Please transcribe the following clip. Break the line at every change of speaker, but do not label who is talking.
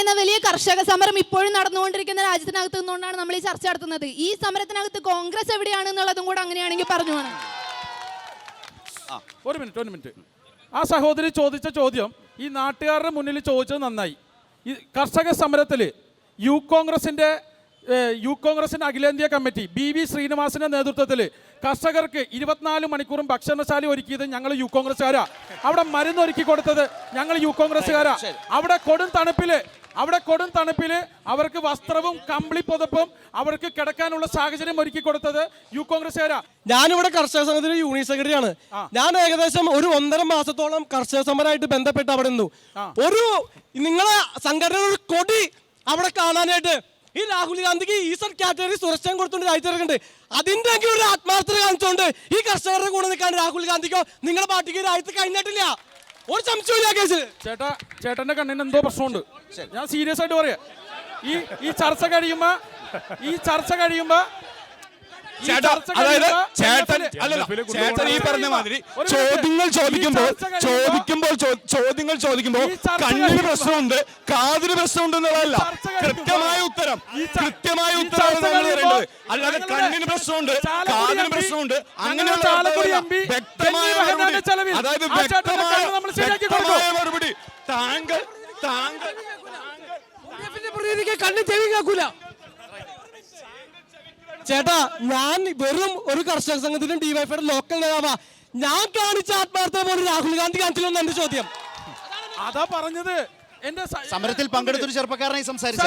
പറയുന്ന വലിയ കർഷക സമരം ഇപ്പോഴും നടന്നുകൊണ്ടിരിക്കുന്ന രാജ്യത്തിനകത്ത് നിന്നുകൊണ്ടാണ് നമ്മൾ ഈ ചർച്ച നടത്തുന്നത്. ഈ സമരത്തിനകത്ത് കോൺഗ്രസ് എവിടെയാണ് എന്നുള്ളതും കൂടെ അങ്ങനെയാണെങ്കിൽ പറഞ്ഞു വേണം
ഒരു മിനിറ്റ് ഒരു മിനിറ്റ്. ആ സഹോദരി ചോദിച്ച ചോദ്യം ഈ നാട്ടുകാരുടെ മുന്നിൽ ചോദിച്ചത് നന്നായി. ഈ കർഷക സമരത്തിൽ യു കോൺഗ്രസിന്റെ യു കോൺഗ്രസിന്റെ അഖിലേന്ത്യാ കമ്മിറ്റി ബി വി ശ്രീനിവാസിന്റെ നേതൃത്വത്തിൽ കർഷകർക്ക് ഇരുപത്തിനാല് മണിക്കൂറും ഭക്ഷണശാല ഒരുക്കിയത് ഞങ്ങൾ യു കോൺഗ്രസ്സുകാരാ. അവിടെ മരുന്ന് ഒരുക്കി കൊടുത്തത് ഞങ്ങൾ യു കോൺഗ്രസ്സുകാരാ. അവിടെ കൊടും തണുപ്പിൽ അവിടെ കൊടും തണുപ്പിൽ അവർക്ക് വസ്ത്രവും കമ്പിളി പുതപ്പും അവർക്ക് കിടക്കാനുള്ള സാഹചര്യം ഒരുക്കി കൊടുത്തത് യു കോൺഗ്രസ്സുകാരാ.
ഞാനിവിടെ കർഷക സംഘത്തിന്റെ യൂണിയൻ സെക്രട്ടറിയാണ്. ഞാൻ ഏകദേശം ഒരു ഒന്നര മാസത്തോളം കർഷക സമരമായിട്ട് ബന്ധപ്പെട്ട് അവിടെ നിന്നു. ഒരു നിങ്ങളെ സംഘടന ഒരു കൊടി അവിടെ കാണാനായിട്ട് ഈ രാഹുൽ ഗാന്ധിക്ക് ഈസർ കാറ്റഗറി സുരക്ഷയും കൊടുത്തുകൊണ്ട് രാജ്യത്തിറക്കുന്നുണ്ട് അതിന്റെ ഒരു ആത്മാർത്ഥത കാണിച്ചുകൊണ്ട് ഈ കർഷകരുടെ കൂടെ നിൽക്കാൻ രാഹുൽ ഗാന്ധിക്കോ നിങ്ങളുടെ പാർട്ടിക്ക് രാജ്യത്ത് കഴിഞ്ഞിട്ടില്ല. ഒരു സംശയമില്ല കേസിൽ
ചേട്ടാ ചേട്ടന്റെ കണ്ണിന് എന്തോ പ്രശ്നമുണ്ട്. ഞാൻ സീരിയസ് ആയിട്ട് പറയാ. ഈ ഈ ചർച്ച കഴിയുമ്പോ ഈ ചർച്ച കഴിയുമ്പോ
അതായത് ചേട്ടൻ അല്ലല്ല ചേട്ടൻ ഈ
കൊണ്ടുപോകണം.
പറഞ്ഞ മാതിരി ചോദ്യങ്ങൾ ചോദിക്കുമ്പോൾ ചോദിക്കുമ്പോൾ ചോദ്യങ്ങൾ ചോദിക്കുമ്പോൾ കണ്ണിന് പ്രശ്നമുണ്ട് കാതിന് പ്രശ്നമുണ്ട് എന്നുള്ളതല്ല. കൃത്യമായ ഉത്തരം. കൃത്യമായ
ഉത്തരം
ഉത്തരമാണ്
ചർച്ച
നമ്മൾ
കഴിയുമ്പോ
തരേണ്ടത് അല്ലാതെ കണ്ണിന് പ്രശ്നമുണ്ട് കാതിന് പ്രശ്നമുണ്ട് അങ്ങനെയുള്ള വ്യക്തമായ അതായത് വ്യക്തമായ
കണ്ണ്
ചെവി കേൾക്കൂല. ചേട്ടാ ഞാൻ വെറും ഒരു കർഷക സംഘത്തിനും ഡിവൈഫൈയുടെ ലോക്കൽ നേതാവാ. ഞാൻ കാണിച്ച ആത്മാർത്ഥത പോലെ രാഹുൽ ഗാന്ധി കാണിച്ചില്ലെന്ന് എന്റെ ചോദ്യം.
അതാ പറഞ്ഞത്. എന്റെ
സമരത്തിൽ പങ്കെടുത്തൊരു ചെറുപ്പക്കാരനായി സംസാരിച്ച.